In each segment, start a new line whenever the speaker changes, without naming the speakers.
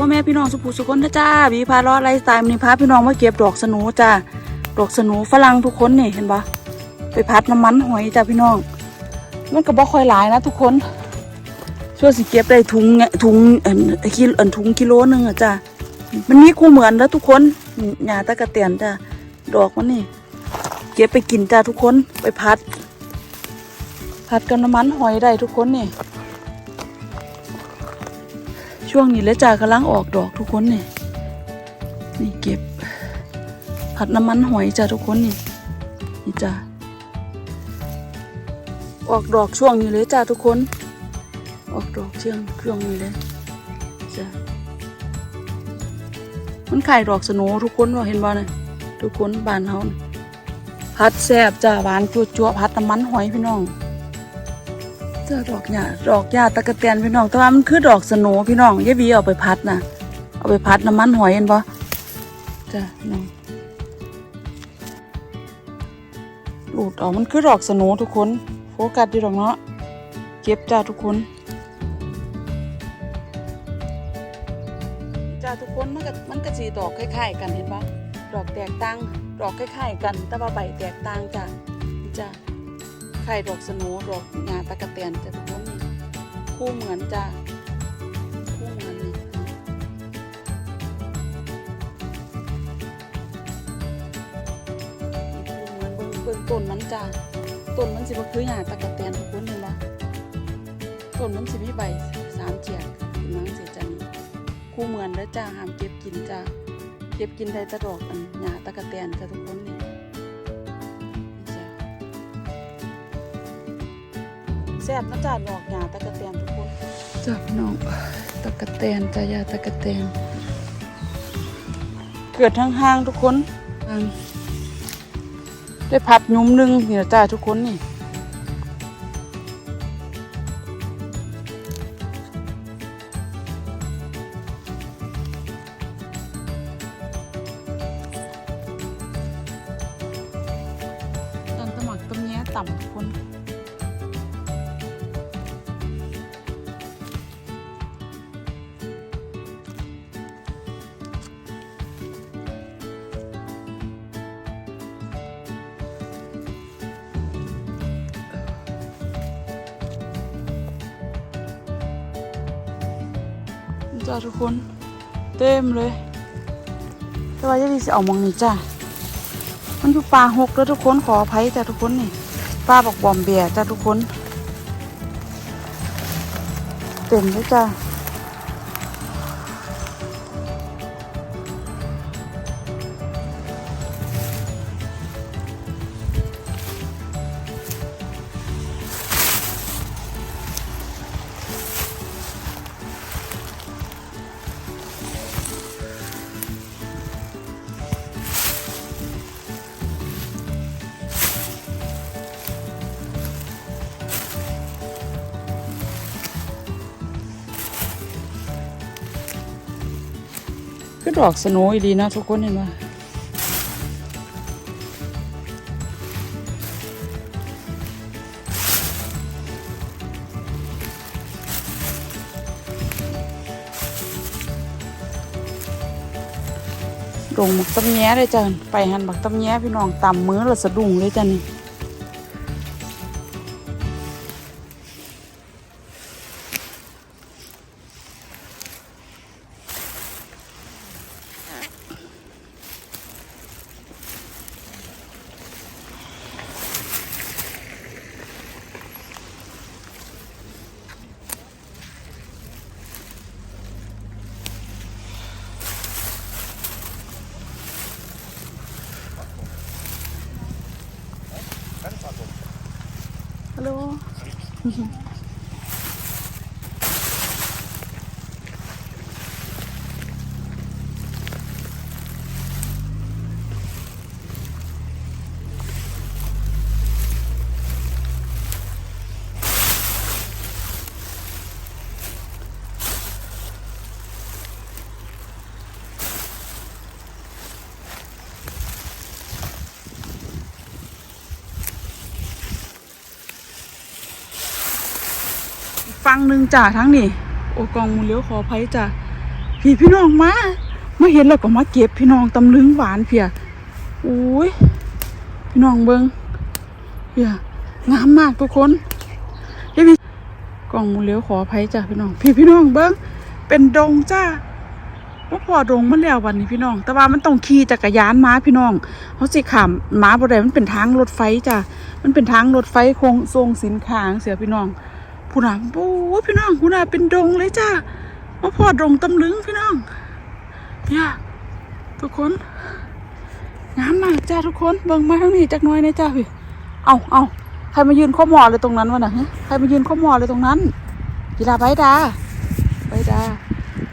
วัสดีพ่อแม่พี่น้องสุภูสุคนนะจ้าบีพาล้อไลฟ์สไตล์มันพาพี่น้องมาเก็บดอกสนูจ้าดอกสนูฝรั่งทุกคนนี่เห็นปะไปพัดน้ำมันหอยจ้าพี่น้อง มันก็บ่ค่อยหลายนะทุกคนช่วยสิเก็บได้ถุงเนี่ยถุงอันกิโลอันถุงกิโลหนึงอะจ้ามันมีคู่เหมือนแล้วทุกคนหญ้าตะกะเตียนจ้าดอกมันนี่ เก็บไปกินจ้าทุกคนไปพัด พัดกับน้ำมันหอยได้ทุกคนนี่ ช่วงนี้เลยจ้ากำลังออกดอกทุกคนนี่นี่เก็บ ผัดน้ำมันหอยจ้าทุกคนนี่นี่จ้าออกดอกช่วงนี้เลยจ้าทุกคน ออกดอกเชื่องช่วงนี้เลยจ้ามันไขายดอกสโหนทุกคนว่าเห็นบ่เนี่ยทุกคนบานเฮาน่ะพัดแซ่บจ้าหวานจั่วๆพัดน้ำมันหอยพี่น้อง จอดอกหญ้าดอกหญ้าตะกะเตียนพี่น้องแต่ว่ามันคือดอกสโหนพี่น้องยายบีเอาไปพัดนะเอาไปพัดน้ำมันหอยเห็นปะจ้ะน้องหลุดออกมันคือดอกสโหนทุกคนโฟกัสดีดอกเนาะเก็บจ้าทุกคนจ้าทุกคนมันก็มันก็สีดอกคล้ายๆกันเห็นปะดอกแตกต่างดอกคล้ายๆกัน แต่ว่าใบแตกต่างจ้ะจ้า ข่ดอกสนูดอกงาตะกะเตียนจะทุกคนมีคู่เหมือนจ้าคู่เหมือนนี่คู่เหมือนเบิ่งเบิ่งต้นมันจ้าต้นมันสิบ่คือหญ้าตะกะเตียนทุกคนเห็นบ่ต้นมันสิมีใบสามเจียกเป็นมังสิจันคู่เหมือนเด้อจ้าห้ามเก็บกินจ้าเก็บกินได้ต่ดอกอันหญ้าตะกะเตียนจ้าทุกคนนี่ แซ่บนะจ๊ะดอกหญ้าตะกะเตียนทุกคนจ้าพี่น้องตะกะเตียนจ้ายาตะกะเตียนเกิดทั้งห้างทุกคนห้างได้พัดยุ้มหนึงเนี่ยจ้าทุกคนนี่ จ้าทุกคน เต็มเลย แต่ว่าจะดีสิเอามองนี่จ้ามันอยู่ปลาหกแล้วทุกคนขออภัยจ้าทุกคนนี่ปลาบอกบอมเบียจ้าทุกคน เต็มเลยจ้า ก็ดอกสโนว์ดีนะทุกคนเห็นไหมลงหมักตำแย้เลยจ้ะไปหันหมักตำแย้พี่น้องตำมื้อละสะดุ้งเลยจ้ะนี่ 呵 呵 ฟังหนึ่งจ่าทั้งนี่โอกองมูเลี้ยวขอภัยจ่าพี่พี่น้องมามาเห็นแล้วก็มาเก็บพี่น้องตำลึงหวานเพียโอ้ยพี่น้องเบิงเพียงามมากทุกคนเฮ้ยพี่กล่องมูเลี้ยวขอภัยจ้ะพี่น้อง พี่พี่น้องเบิงเป็นดงจ้าว่าพอดงมันแล้ววันนี้พี่น้อง แต่ว่ามันต้องขี่จักรยานม้าพี่น้องเขาสิขามมาบ่ได้มันเป็นทางรถไฟจ้ะมันเป็นทางรถไฟโคงทรงสินค้าเสียพี่น้อง ผู้น่ะโอ้พี่น้องผู้น่ะเป็นดงเลยจ้าว่าพอดงตำลึงพี่น้องเนี่ยทุกคนงามมากจ้าทุกคนเบิ่งมาทางนี้จักน้อยนะจ้าพี่เอาเอาใครมายืนข้อหมอเลยตรงนั้นวะน่ะฮะใครมายืนข้อหมอเลยตรงนั้น กีฬาใบดาใบดา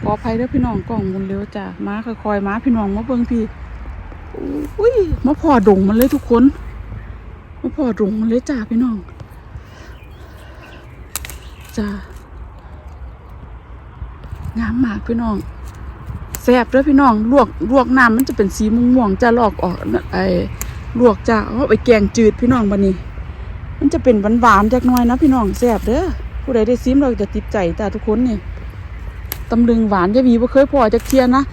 ขออภัยด้อพี่น้องกล่องมุนเร็วจ้ามาคอยๆมาพี่น้องมาเบิ่งพี่อุ้ยมาพอดงมันเลยทุกคนมาพอดงมันเลยจ้าพี่น้อง จ้างามมากพี่น้องแซ่บเด้อพี่น้องลวกลวกน้ำมันจะเป็นสีม่วงๆจะลอกออกน่ะไอ้ลวกจะเอาไปแกงจืดพี่น้องบันนี้ มันจะเป็นหวานๆจักน่อยนะพี่น้องแซ่บเด้อผู้ใดได้ซิมเราจะติดใจแต่ทุกคนนี่ตำลึงหวานยายวีบ่เคยพอจักเทียนะ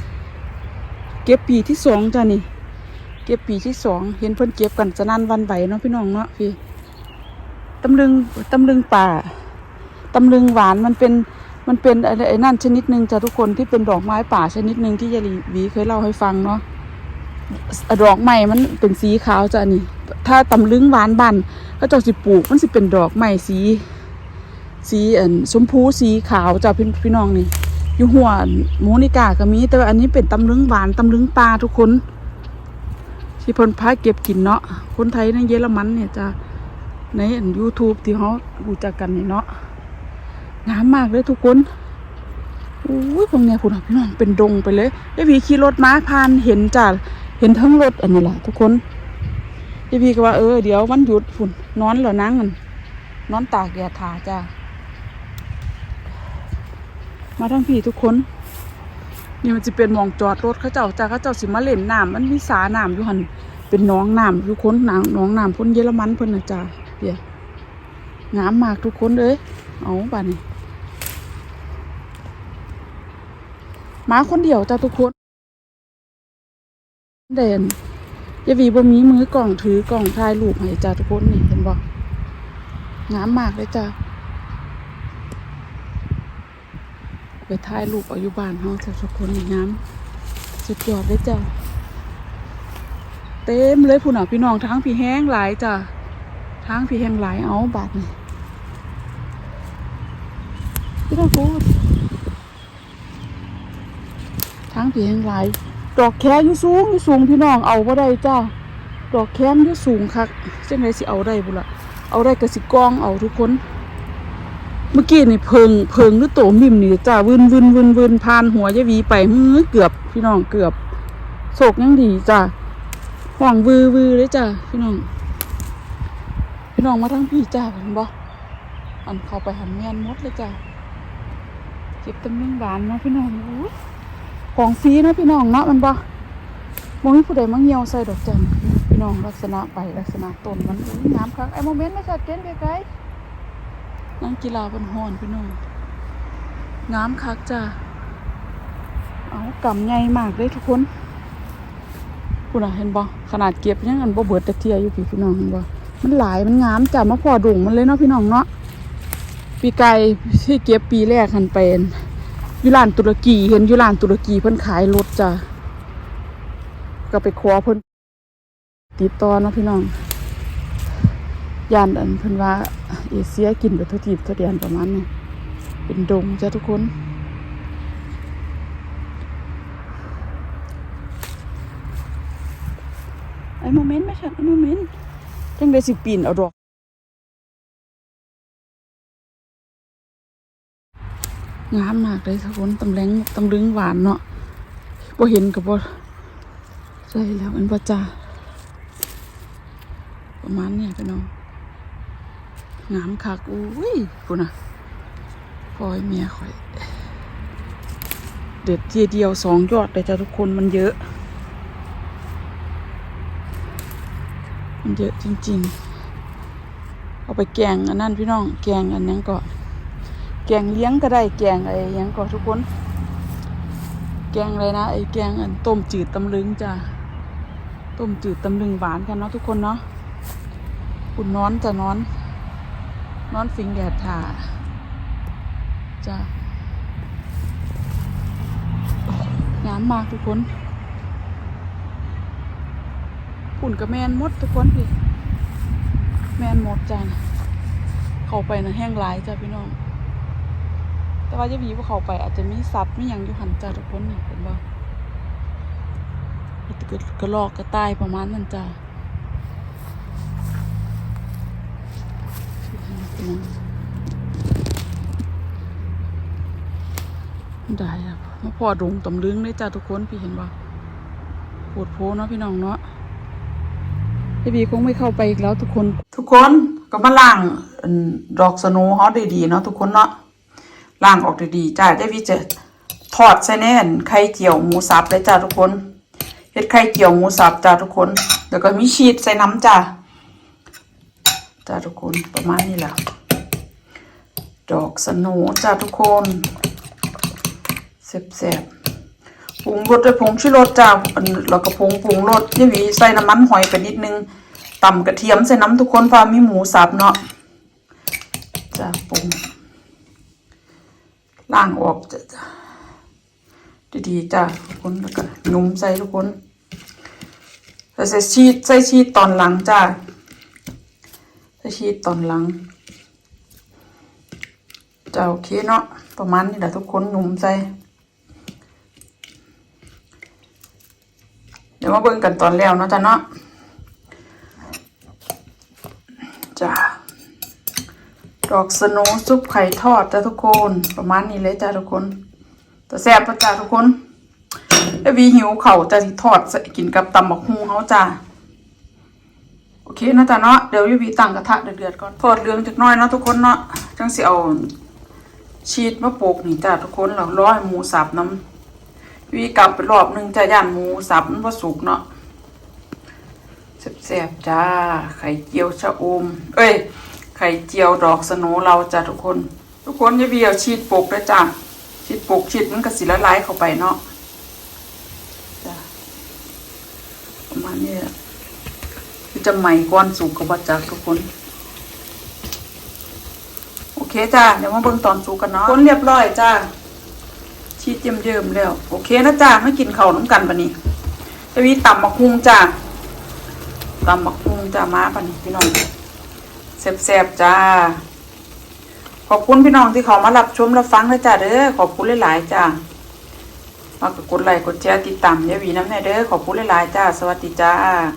เก็บปีที่สองจ้ะนี่ เก็บปีที่สองเห็นเพิ่อนเก็บกันจะนั่นวันไหวเนาะพี่น้องเนาะพี่ตำลึงตำลึงป่า ตำลึงหวานมันเป็นมันเป็นไอ้ไอ้นั่นชนิดหนึ่งจ้ะทุกคนที่เป็นดอกไม้ป่าชนิดหนึ่งที่ยายหลีหวีเคยเล่าให้ฟังเนาะดอกไม้มันเป็นสีขาวจ้ะนี่ ถ้าตำลึงหวานบันก็จะสิปลูกมันสิเป็นดอกไม้สีสีอันชมพูสีขาวจ้ะพี่พี่น้องนี่อยู่หัวโมนิกาก็มี แต่ว่าอันนี้เป็นตำลึงหวานตำลึงปลาทุกคน ที่พนพาเก็บกินเนาะคนไทยในเยอรมันเนี่ยจ้ะในยูทูบที่เขารู้จักกันนี่เนาะ งามมากเลยทุกคนอุ้ยพวกเนี้ยคุณพี่น้องเป็นดงไปเลยไอวีขี่รถม้าผ่านเห็นจ้ะเห็นทั้งรถอันนี้แหละทุกคนไอวีก็ว่าเออเดี๋ยววันหยุดฝุ่นนอนเหรอนั่งกันนอนตากแดดทาจ้ามาทั้งพี่ทุกคนนี่มันจะเป็นมองจอดรถเขาเจ้าจ้าเขาเจ้าสิมาเล่นน้ำมันมีสาน้ำอยู่หันเป็นน้องน้ำทุกคนน้ำน้องน้ำพ่นเยอรมันเพิ่นนะจ้าเดี๋ยวงามมากทุกคนเลยเอาป่ะนี่ มาคนเดียวจ้าทุกคนเด่นยาวีบ่มีมือกล่องถือกล่องถ่ายรูปให้จ้าทุกคนนี่เห็นบ่งามมากเลยจ้าไปถ่ายรูปอายู่บ้านเฮาจ้าทุกคนนี่งามสุดยอดเลยจ้าเต็มเลยพุ่นอะพี่น้องทั้งพี่แห้งหลายจ้าทั้งพี่แห้งหลายเอาบาทนี่พี่ต้องพูดทางเพียงหลาย ดอกแค่อยู่สูงอยู่สูงพี่น้องเอาบ่ได้จ้าดอกแค่อยู่สูงคักจังไดสิเอาได้บุละเอาได้ก็สิกองเอาทุกคน เมื่อกี้นี่เพิงเพิงหรือโตมิมนี่จ้าวินวินวินวินผ่านหัวยายวีไปมือเกือบพี่น้องเกือบโศกยังดีจ้าห่วงวือวือเลยจ้าพี่น้อง พี่น้องมาทั้งพี่จ้าเห็นบ่อันเข้าไปหันแมนมดเลยจ้าเก็บตำลึงหวานเนาะพี่น้องอู้ ของฟรีเนาะพี่น้องเนาะมันบ่บ่มีผู้ใดมาเหี่ยวใส่ดอกจันพี่น้องลักษณะไปลักษณะต้นมันงามคักไอ้โมเมนต์ไม่ชัดเจนไกลๆนั่งกีฬาบนหอนพี่น้องงามคักจ้าเอากำใหญ่มากเลยทุกคนคุณน่ะเห็นบ่ขนาดเก็บยังอันบ่เบิดตะเทียอยู่พี่พี่น้องเห็นบ่มันหลายมันงามจ้ามาพอดุงมันเลยเนาะพี่น้องเนาะปีไก่ที่เก็บปีแรกหันเป็น ยูร้านตุรกีเห็นอยูร้านตุรกีเพิ่นขายรถจ้ะก็ไปคว้าเพิ่นติดต่อเนาะพี่น้องย่านอันเพิ่นว่าเอเชียกินไปทั่วทีบทั่วแดนประมาณนี้เป็นดงจ้ะทุกคนไอ้โมเมนต์ไม่ใช่ไอ้โมเมนต์จังได้สิปีนเอาดอก งามมากเลยทุกคนตำแหลงตำลึงหวานเนาะบ่เห็นกับบ่ใช่แล้วมันบ่จ้าประมาณเนี้ยพี่น้องงามคักอุ้ยปุ่นะพอยเมียข่อย เด็ดทีเดียวสองยอดเลยจ้ะทุกคนมันเยอะ มันเยอะจริง ๆ เอาไปแกงอันนั้นพี่น้อง แกงอันนั้นก็ แกงเลี้ยงก็ได้แกงอะไรยังก็ทุกคน แกงอะไรนะไอ้แกงอันต้มจืดตำลึงจ้ะต้มจืดตำลึงหวานกันเนาะทุกคนเนาะอุ่นนอนจะนอนนอนฟิงแดดถ่าจ้ะงามมากทุกคนปุ่นกับแมนหมดทุกคนพี่แมนหมดจ้ะเข้าไปนะแห้งหลายจ้ะพี่น้อง แต่ว่าจะมีว่าเขาไปอาจจะมีสัตว์ไม่ยังอยู่หันจ้าทุกคนนี่เห็นบ่อาจจะเกิดกระลอกกระต่ายประมาณนั้นจ้าได้อะมาพอดงตำลึงเลยจ้าทุกคนพี่เห็นบ่ปวดโพเนาะพี่น้องเนาะพี่บีคงไม่เข้าไปอีกแล้วทุกคน ทุกคนก็มาล้างดอกสโนว์เขาดีๆเนาะทุกคนเนาะ ล้างออกดีๆจ้าเดี๋ยวพี่จะทอดใส่แน่นไข่เจียวหมูสับเลยจ้าทุกคนเฮ็ดไข่เจียวหมูสับจ้าทุกคน แล้วก็มีชีสใส่น้ำจ้าจ้าทุกคนประมาณนี้แหละดอกสโหนจ้าทุกคนแซ่บๆปรุงรสด้วยผงชูรสจ้าแล้วก็ผงปรุงรสยี่หวีใส่น้ำมันหอยไปนิดนึงตำกระเทียมใส่น้ำทุกคนเพามีหมูสับเนาะจ้าปรุง ล้างออกจะดีๆจ้าทุกคนแล้วก็นุ่มใส่ทุกคนใส่ชีสใส่ชีสตอนหลังจ้าใส่ชีสตอนหลังจะโอเคเนาะประมาณนี้แหละทุกคนนุ่มใส่เดี๋ยวมาเบิ่งกันตอนแล้วเนาะจ้าเนาะจ้า ด อกสนว์ซุปไข่ทอดจ้าทุกคน ประมาณนี้เลยจ้าทุกคนแต่แซ่บปะจ้าทุกคนไอวีหิวเข่าจะทอดกินกับตำบักฮุงเขาจ้าโอเคนะจ้าเนาะเดี๋ยววีตั้งกระทะเดือดๆก่อนทอดเหลืองจักหน้อยเนาะทุกคนเนาะจังสิเอาชีสมาโปกนี่จ้าทุกคนเราร้อยหมูสับน้ำวีกลับไปรอบหนึงจ้าย่านหมูสับมันบ่าสุกเนาะแซ่บๆจ้าไข่เจียวชะอม เอ้ย ไข่เจียวดอกสโนเราจ้ะทุกคน ทุกคนอย่าเบียวชีดปกด้วยจ้ะชีดปกชีดมันก็สิละลายเข้าไปเนาะจ้ะประมาณนี้แหละคือจะใหม่ก้อนสุกกับบัจักทุกคนโอเคจ้าเดี๋ยวมาเบิ่งตอนสุกกันเนาะคนเรียบร้อยจ้าชีดเยิ้มๆแล้ว โอเคนะจ้าไม่กินข้าวน้ำกันปะนี่จะมีตำบักฮุงจ้าตำบักฮุงจ้ามาปะนี่พี่น้อง แซ่บๆจ้า ขอบคุณพี่น้องที่เขามารับชมรับฟังเลยจ้าเด้อขอบคุณหลายๆจ้ามากดไลค์กดแชร์ติดตามยายหวีน้ำแน่เด้อขอบคุณหลายๆจ้า สวัสดีจ้า